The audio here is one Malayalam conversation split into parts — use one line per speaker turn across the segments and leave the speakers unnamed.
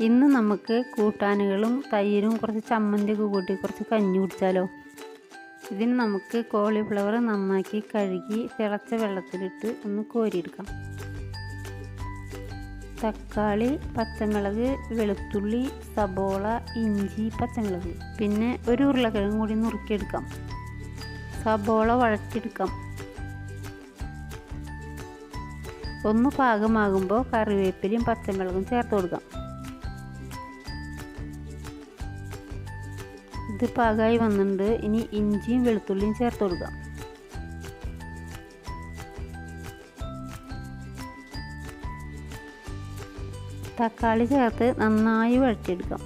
ഇന്ന് നമുക്ക് കൂട്ടാനുകളും തൈരും കുറച്ച് ചമ്മന്തിയൊക്കെ കൂട്ടി കുറച്ച് കഞ്ഞി കുടിച്ചാലോ? ഇതിന് നമുക്ക് കോളിഫ്ലവർ നന്നാക്കി കഴുകി തിളച്ച വെള്ളത്തിലിട്ട് ഒന്ന് കോരിയെടുക്കാം. തക്കാളി പച്ചമുളക് വെളുത്തുള്ളി സബോള ഇഞ്ചി പച്ചമുളക്. പിന്നെ ഒരു ഉരുളക്കിഴങ്ങ് കൂടി നുറുക്കിയെടുക്കാം. സബോള വഴറ്റിയെടുക്കാം. ഒന്ന് പാകമാകുമ്പോൾ കറിവേപ്പിലയും പച്ചമുളകും ചേർത്ത് കൊടുക്കാം. ഇത് പാകമായി വന്നിട്ടുണ്ട്. ഇനി ഇഞ്ചിയും വെളുത്തുള്ളിയും ചേർത്ത് കൊടുക്കാം. തക്കാളി ചേർത്ത് നന്നായി വഴറ്റിയെടുക്കാം.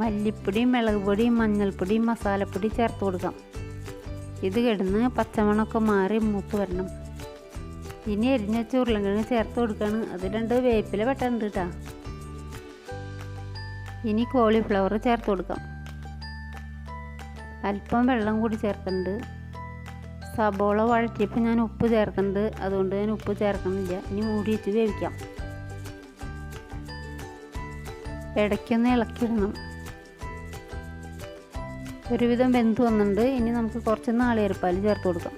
മല്ലിപ്പൊടിയും മുളക് പൊടി മഞ്ഞൾപ്പൊടിയും മസാലപ്പൊടി ചേർത്ത് കൊടുക്കാം. ഇത് കിടന്ന് പച്ചമണമൊക്കെ മാറി മൂത്ത് വരണം. ഇനി എരിഞ്ഞ ചുരുളങ്കിഴങ്ങ് ചേർത്ത് കൊടുക്കുകയാണ് അത് രണ്ട് വേപ്പില വെട്ടാനുണ്ട് കേട്ടോ. ഇനി കോളിഫ്ലവർ ചേർത്ത് കൊടുക്കാം. അല്പം വെള്ളം കൂടി ചേർക്കുന്നുണ്ട്. സബോള വഴറ്റിയപ്പോൾ ഞാൻ ഉപ്പ് ചേർക്കുന്നുണ്ട്. അതുകൊണ്ട് ഞാൻ ഉപ്പ് ചേർക്കുന്നില്ല. ഇനി മൂടി വെച്ച് വേവിക്കാം. ഇടയ്ക്കൊന്ന് ഇളക്കിയിടണം. ഒരുവിധം വെന്ത് വന്നിട്ടുണ്ട്. ഇനി നമുക്ക് കുറച്ച് നാളികേരപ്പാൽ ചേർത്ത് കൊടുക്കാം.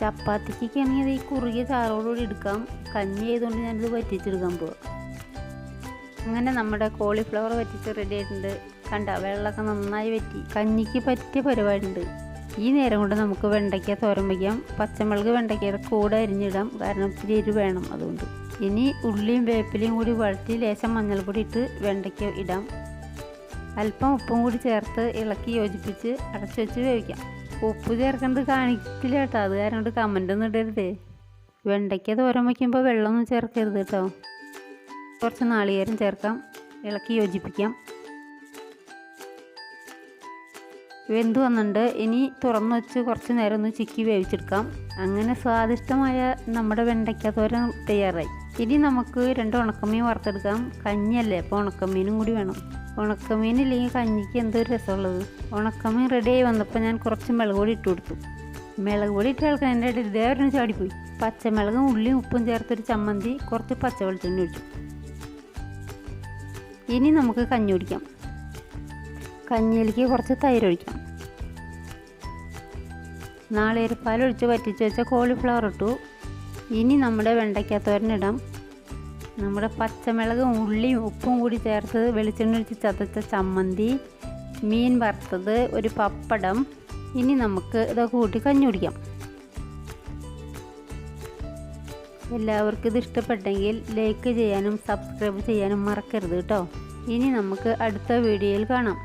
ചപ്പാത്തിക്കൊക്കെ ആണെങ്കിൽ ഈ കുറുകിയ ചാറോടുകൂടി എടുക്കാം. കഞ്ഞി ആയതുകൊണ്ട് ഞാനിത് വറ്റിച്ചെടുക്കാൻ പോവാം. അങ്ങനെ നമ്മുടെ കോളിഫ്ലവർ വറ്റിച്ച് റെഡി ആയിട്ടുണ്ട്. കണ്ട വെള്ളമൊക്കെ നന്നായി വറ്റി. കഞ്ഞിക്ക് പറ്റിയ പരിപാടിയുണ്ട്. ഈ നേരം കൊണ്ട് നമുക്ക് വെണ്ടയ്ക്ക തോരൻ വയ്ക്കാം പച്ചമുളക് വെണ്ടയ്ക്കയുടെ കൂടെ അരിഞ്ഞിടാം. കാരണം ഇത്തിരി എരിവ് വേണം അതുകൊണ്ട്. ഇനി ഉള്ളിയും വേപ്പിലയും കൂടി വഴറ്റി ലേശം മഞ്ഞൾപ്പൊടി ഇട്ട് വെണ്ടയ്ക്ക ഇടാം. അല്പം ഉപ്പും കൂടി ചേർത്ത് ഇളക്കി യോജിപ്പിച്ച് അടച്ചു വെച്ച് വേവിക്കാം. ഉപ്പ് ചേർക്കേണ്ടത് കാണിക്കില്ല കേട്ടോ. അത് കാരണം കമന്റ് ഒന്നും ഇടരുതേ. വെണ്ടയ്ക്ക തോരൻ വയ്ക്കുമ്പോൾ വെള്ളമൊന്നും ചേർക്കരുത് കേട്ടോ. കുറച്ച് നാളികേരം ചേർക്കാം. ഇളക്കി യോജിപ്പിക്കാം. വെന്ത് വന്നിട്ടുണ്ട് ഇനി തുറന്നു വെച്ച് കുറച്ച് നേരം ഒന്ന് ചിക്കി വേവിച്ചെടുക്കാം. അങ്ങനെ സ്വാദിഷ്ടമായ നമ്മുടെ വെണ്ടയ്ക്ക തോരൻ തയ്യാറായി. ഇനി നമുക്ക് രണ്ട് ഉണക്കമീൻ വറുത്തെടുക്കാം. കഞ്ഞിയല്ലേ അപ്പോൾ ഉണക്കമീനും കൂടി വേണം. ഉണക്കമീൻ ഇല്ലെങ്കിൽ കഞ്ഞിക്ക് എന്തൊരു രസമുള്ളത്? ഉണക്കമീൻ റെഡിയായി വന്നപ്പോൾ ഞാൻ കുറച്ച് മുളക് പൊടി ഇട്ട് കൊടുത്തു. മുളക് പൊടി ഇട്ട് ഇളക്കുന്നതിന്റെ ഇടയിൽ ഇതേവരും ചാടിപ്പോയി. പച്ചമുളകും ഉള്ളിയും ഉപ്പും ചേർത്തൊരു ചമ്മന്തി കുറച്ച് പച്ച വെളിച്ചെണ്ണ ഒഴിച്ചു. ഇനി നമുക്ക് കഞ്ഞി കുടിക്കാം. കഞ്ഞിയിലേക്ക് കുറച്ച് തൈര് ഒഴിക്കാം. നാളികേരപ്പാൽ ഒഴിച്ച് വറ്റിച്ച് വെച്ച കോളിഫ്ലവർ ഇട്ടു. ഇനി നമ്മുടെ വെണ്ടയ്ക്കത്തോരനിടാം നമ്മുടെ പച്ചമുളകും ഉള്ളിയും ഉപ്പും കൂടി ചേർത്ത് വെളിച്ചെണ്ണ ഒഴിച്ച് ചതച്ച ചമ്മന്തി മീൻ വറുത്തത് ഒരു പപ്പടം. ഇനി നമുക്ക് ഇതൊക്കെ കൂട്ടി കഞ്ഞി കുടിക്കാം. എല്ലാവർക്കും ഇത് ഇഷ്ടപ്പെട്ടെങ്കിൽ ലൈക്ക് ചെയ്യാനും സബ്സ്ക്രൈബ് ചെയ്യാനും മറക്കരുത് കേട്ടോ ഇനി നമുക്ക് അടുത്ത വീഡിയോയിൽ കാണാം.